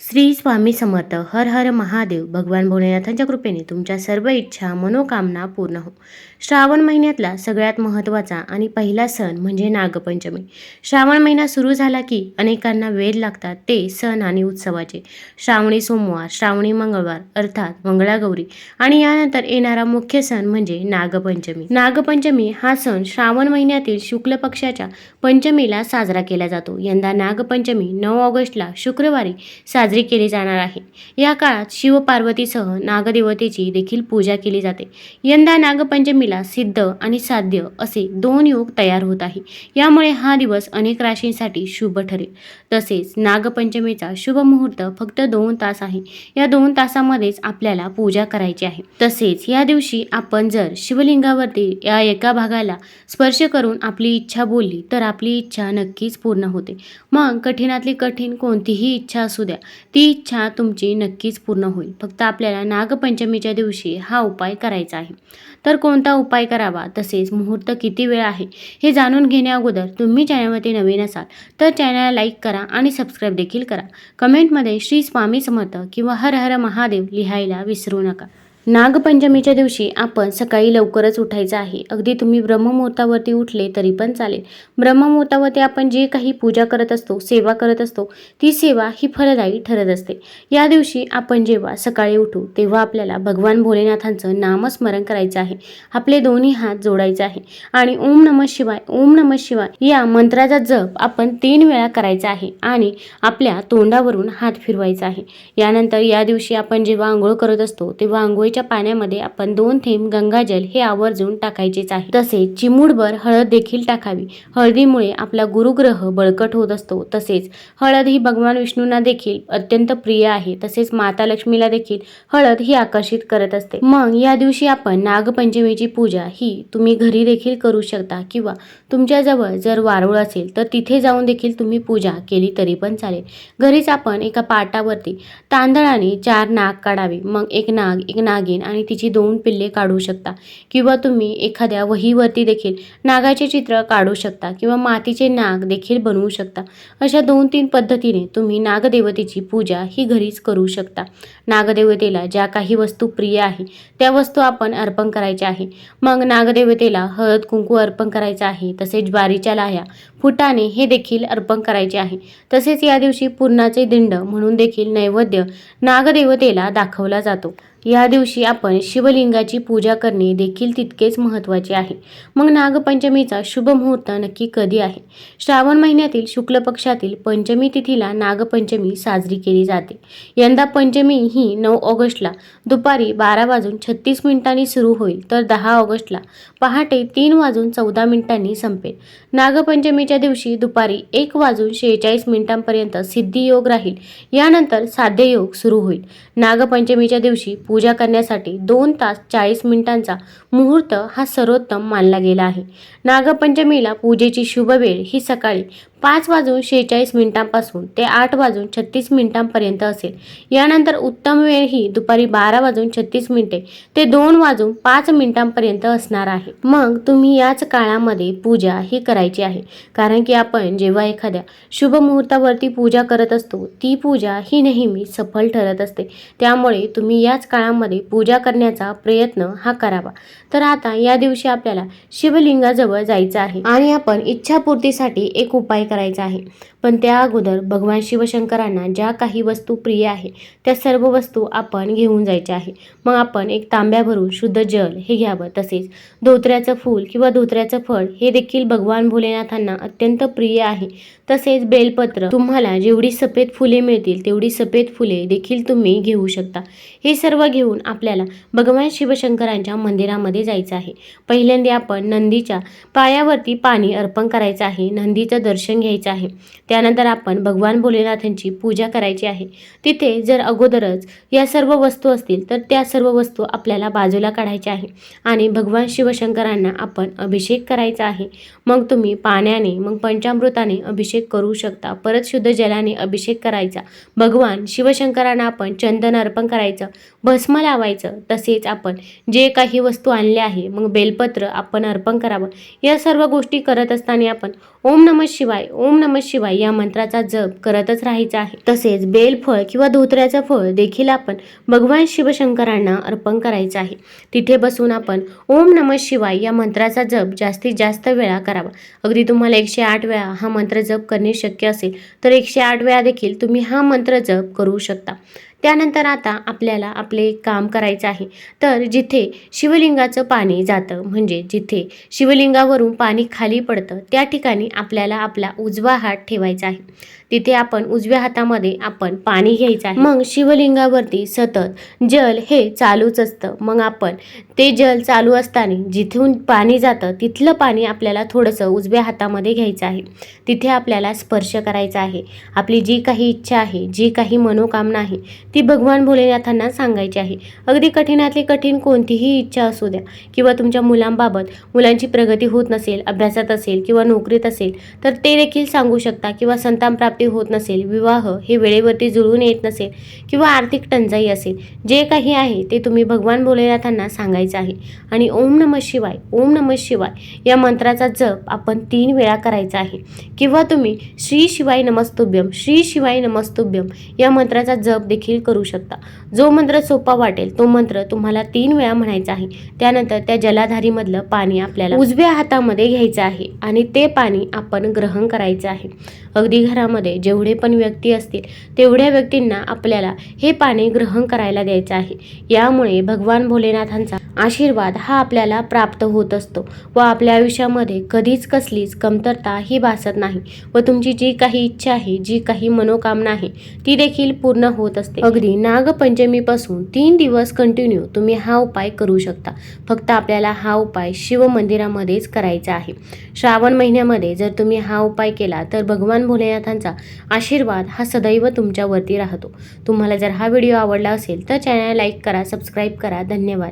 श्री स्वामी समर्थ हर हर महादेव भगवान भोलेनाथांच्या कृपेने तुमच्या सर्व इच्छा मनोकामना पूर्ण हो. श्रावण महिन्यातला सगळ्यात महत्त्वाचा आणि पहिला सण म्हणजे नागपंचमी. श्रावण महिना सुरू झाला की अनेकांना वेध लागतात ते सण आणि उत्सवाचे. श्रावणी सोमवार श्रावणी मंगळवार अर्थात मंगळागौरी आणि यानंतर येणारा मुख्य सण म्हणजे नागपंचमी. नागपंचमी हा सण श्रावण महिन्यातील शुक्ल पक्षाच्या पंचमीला साजरा केला जातो. यंदा नागपंचमी नऊ ऑगस्टला शुक्रवारी साजरा साजरी केली जाणार आहे. या काळात शिवपार्वतीसह नागदेवतेची देखील पूजा केली जाते. यंदा नागपंचमीला सिद्ध आणि साध्य असे दोन योग तयार होत आहे. यामुळे हा दिवस अनेक राशींसाठी शुभ ठरेल. तसेच नागपंचमीचा शुभ मुहूर्त फक्त दोन तास आहे. या दोन तासामध्येच आपल्याला पूजा करायची आहे. तसेच या दिवशी आपण जर शिवलिंगावरती या एका भागाला स्पर्श करून आपली इच्छा बोलली तर आपली इच्छा नक्कीच पूर्ण होते. मग कठीणातली कठीण कोणतीही इच्छा असू द्या. ती इच्छा तुमची नक्कीच पूर्ण होईल. फक्त आपल्याला नागपंचमीच्या दिवशी हा उपाय करायचा आहे. तर कोणता उपाय करावा? तसेच मुहूर्त किती वेळ आहे? हे जाणून घेण्या अगोदर तुम्ही चॅनलवरती नवीन असाल तर चॅनलला लाईक करा आणि सबस्क्राईब देखील करा. कमेंटमध्ये श्री स्वामी समर्थ किंवा हर हर महादेव लिहायला विसरू नका. नागपंचमीच्या दिवशी आपण सकाळी लवकरच उठायचं आहे. अगदी तुम्ही ब्रह्ममुहूर्तावरती उठले तरी पण चालेल. ब्रह्ममुहूर्तावरती आपण जे काही पूजा करत असतो सेवा करत असतो ती सेवा ही फलदायी ठरत असते. या दिवशी आपण जेव्हा सकाळी उठू तेव्हा आपल्याला भगवान भोलेनाथांचं नामस्मरण करायचं आहे. आपले दोन्ही हात जोडायचे आहे. आणि ओम नम शिवाय ओम नम शिवाय या मंत्राचा जप आपण तीन वेळा करायचा आहे आणि आपल्या तोंडावरून हात फिरवायचा आहे. यानंतर या दिवशी आपण जेव्हा आंघोळ करत असतो तेव्हा आंघोळीच्या पाण्यामध्ये आपण दोन थेंब गंगाजल हे आवर्जून टाकायचेच आहे. तसेच चिमूडभर हळद देखील टाकावी. हळदीमुळे आपला गुरुग्रह बळकट होत असतो. तसेच हळद ही भगवान विष्णूंना देखील अत्यंत प्रिय आहे. तसेच माता लक्ष्मीला देखील हळद ही आकर्षित करत असते. मग या दिवशी आपण नागपंचमीची पूजा ही तुम्ही घरी देखील करू शकता किंवा तुमच्याजवळ जर वारुळ असेल तर तिथे जाऊन देखील तुम्ही पूजा केली तरी पण चालेल. घरीच आपण एका पाटावरती तांदळाने चार नाग काढावे. मग एक नाग एक नाग नागिन आणि तिची दोन पिल्ले काढू शकता. किंवा तुम्ही एखाद्या वहीवरती देखील नागाचे चित्र काढू शकता किंवा मातीचे नाग देखील बनवू शकता. अशा दोन तीन पद्धतीने तुम्ही नागदेवतेची पूजा ही घरीच करू शकता. नागदेवतेला ज्या काही वस्तू प्रिय आहे त्या वस्तू आपण अर्पण करायच्या आहे. मग नागदेवतेला हळद कुंकू अर्पण करायचं आहे तसेच ज्वारीच्या लाह्या फुटाणे हे देखील अर्पण करायचे आहे. तसेच या दिवशी पूर्णाचे दिंड म्हणून देखील नैवेद्य नागदेवतेला दाखवला जातो. या दिवशी आपण शिवलिंगाची पूजा करणे देखील तितकेच महत्त्वाचे आहे. मग नागपंचमीचा शुभ मुहूर्त नक्की कधी आहे? श्रावण महिन्यातील शुक्ल पक्षातील पंचमी तिथीला नागपंचमी साजरी केली जाते. यंदा पंचमी ही नऊ ऑगस्टला दुपारी बारा वाजून छत्तीस मिनिटांनी सुरू होईल तर दहा ऑगस्टला पहाटे तीन वाजून चौदा मिनिटांनी संपेल. नागपंचमीच्या दिवशी दुपारी एक वाजून शेहेचाळीस मिनिटांपर्यंत सिद्धियोग राहील. यानंतर साध्य योग सुरू होईल. नागपंचमीच्या दिवशी पूजा करण्यासाठी दोन तास चाळीस मिनिटांचा मुहूर्त हा सर्वोत्तम मानला गेला आहे. नागपंचमीला पूजेची शुभ वेळ ही सकाळी पाच वाजून शेहेचाळीस मिनिटांपासून ते आठ वाजून छत्तीस मिनिटांपर्यंत असेल. यानंतर उत्तम वेळ ही दुपारी बारा वाजून छत्तीस मिनिटे ते दोन वाजून पाच मिनिटांपर्यंत असणार आहे. मग तुम्ही याच काळामध्ये पूजा ही करायची आहे. कारण की आपण जेव्हा एखाद्या शुभ मुहूर्तावरती पूजा करत असतो ती पूजा ही नेहमी सफल ठरत असते. त्यामुळे तुम्ही याच काळामध्ये पूजा करण्याचा प्रयत्न हा करावा. तर आता या दिवशी आपल्याला शिवलिंगाजवळ जायचं आहे. आणि आपण इच्छापूर्तीसाठी एक उपाय करायचा आहे. पण त्या अगोदर भगवान शिवशंकरांना ज्या काही वस्तू प्रिय आहे त्या सर्व वस्तू आपण घेऊन जायच्या आहे. मग आपण एक तांब्या भरून शुद्ध जल हे घ्यावं. तसेच धोत्र्याचं फूल किंवा धोत्र्याचं फळ हे देखील भगवान भोलेनाथांना अत्यंत प्रिय आहे. तसेच बेलपत्र. तुम्हाला जेवढी सफेद फुले मिळतील तेवढी सफेद फुले देखील तुम्ही घेऊ शकता. हे सर्व घेऊन आपल्याला भगवान शिवशंकरांच्या मंदिरामध्ये जायचं आहे. पहिल्यांदा आपण नंदीच्या पायावरती पाणी अर्पण करायचं आहे नंदीचं दर्शन घ्यायचं आहे. त्यानंतर आपण भगवान भोलेनाथांची पूजा करायची आहे. तिथे जर अगोदरच या सर्व वस्तू असतील तर त्या सर्व वस्तू आपल्याला बाजूला काढायच्या आहे आणि भगवान शिवशंकरांना आपण अभिषेक करायचा आहे. मग तुम्ही पाण्याने मग पंचामृताने अभिषेक अभिषेक करू शकता. परत शुद्ध जलाने अभिषेक करायचा. भगवान शिवशंकरांना आपण चंदन अर्पण करायचं भस्म लावायचं तसेच आपण जे काही वस्तू आणल्या आहे मग बेलपत्र आपण अर्पण करावं. या सर्व गोष्टी करत असताना आपण ओम नम शिवाय ओम नम शिवाय या मंत्राचा जप करतच राहायचा आहे. तसेच बेलफळ किंवा धोत्र्याचं फळ देखील आपण भगवान शिवशंकरांना अर्पण करायचं आहे. तिथे बसून आपण ओम नम शिवाय या मंत्राचा जप जास्तीत जास्त वेळा करावा. अगदी तुम्हाला एकशे आठ वेळा हा मंत्र जप करणे शक्य असेल तर एकशे आठ वेळा देखील तुम्ही हा मंत्र जप करू शकता. त्यानंतर आता आपल्याला आपले काम करायचं आहे. तर जिथे शिवलिंगाचं पाणी जातं म्हणजे जिथे शिवलिंगावरून पाणी खाली पडतं त्या ठिकाणी आपल्याला आपला उजवा हात ठेवायचा आहे. तिथे आपण उजव्या हातामध्ये आपण पाणी घ्यायचं आहे. मग शिवलिंगावरती सतत जल हे चालूच असतं. मग आपण ते जल चालू असताना जिथून पाणी जातं तिथलं पाणी आपल्याला थोडंसं उजव्या हातामध्ये घ्यायचं आहे. तिथे आपल्याला स्पर्श करायचा आहे. आपली जी काही इच्छा आहे जी काही मनोकामना आहे ती भगवान भोलेनाथांना सांगायची आहे. अगदी कठीणातली कठीण कोणतीही इच्छा असू द्या किंवा तुमच्या मुलांबाबत मुलांची प्रगती होत नसेल अभ्यासात असेल किंवा नोकरीत असेल तर ते देखील सांगू शकता किंवा संतान प्राप्त होत नसेल विवाह हे वेळेवरती जुळून येत नसेल किंवा आर्थिक टंचाई असेल जे काही आहे ते तुम्ही भगवान भोलेनाथांना सांगायचं आहे. आणि ओम नम शिवाय ओम नम शिवाय या मंत्राचा जप आपण तीन वेळा करायचा आहे. किंवा तुम्ही श्री शिवाय नमस्तुभ्यम श्री शिवाय नमस्तुभ्यम या मंत्राचा जप देखील करू शकता. जो मंत्र सोपा वाटेल तो मंत्र तुम्हाला तीन वेळा म्हणायचा आहे. त्यानंतर त्या जलाधारीमधलं पाणी आपल्याला उजव्या हातामध्ये घ्यायचं आहे आणि ते पाणी आपण ग्रहण करायचं आहे. अगदी घरामध्ये जेवढे पण व्यक्ती असतील तेवढ्या व्यक्तींना आपल्याला हे पाणी ग्रहण करायला द्यायचं आहे. यामुळे भगवान भोलेनाथांचा आशीर्वाद हा आपल्याला प्राप्त होत असतो व आपल्या आयुष्यामध्ये कधीच कसलीच कमतरता ही भासत नाही व तुमची जी काही इच्छा आहे जी काही मनोकामना आहे ती देखील पूर्ण होत असते. अगदी नागपंचमीपासून तीन दिवस कंटिन्यू तुम्ही हा उपाय करू शकता. फक्त आपल्याला हा उपाय शिव मंदिरामध्येच करायचा आहे. श्रावण महिन्यामध्ये जर तुम्ही हा उपाय केला तर भगवान भोलेनाथांचा आशीर्वाद हा सदैव तुमच्यावरती राहतो. तुम्हाला जर हा व्हिडिओ आवडला असेल तर चॅनल लाईक करा सबस्क्राईब करा. धन्यवाद.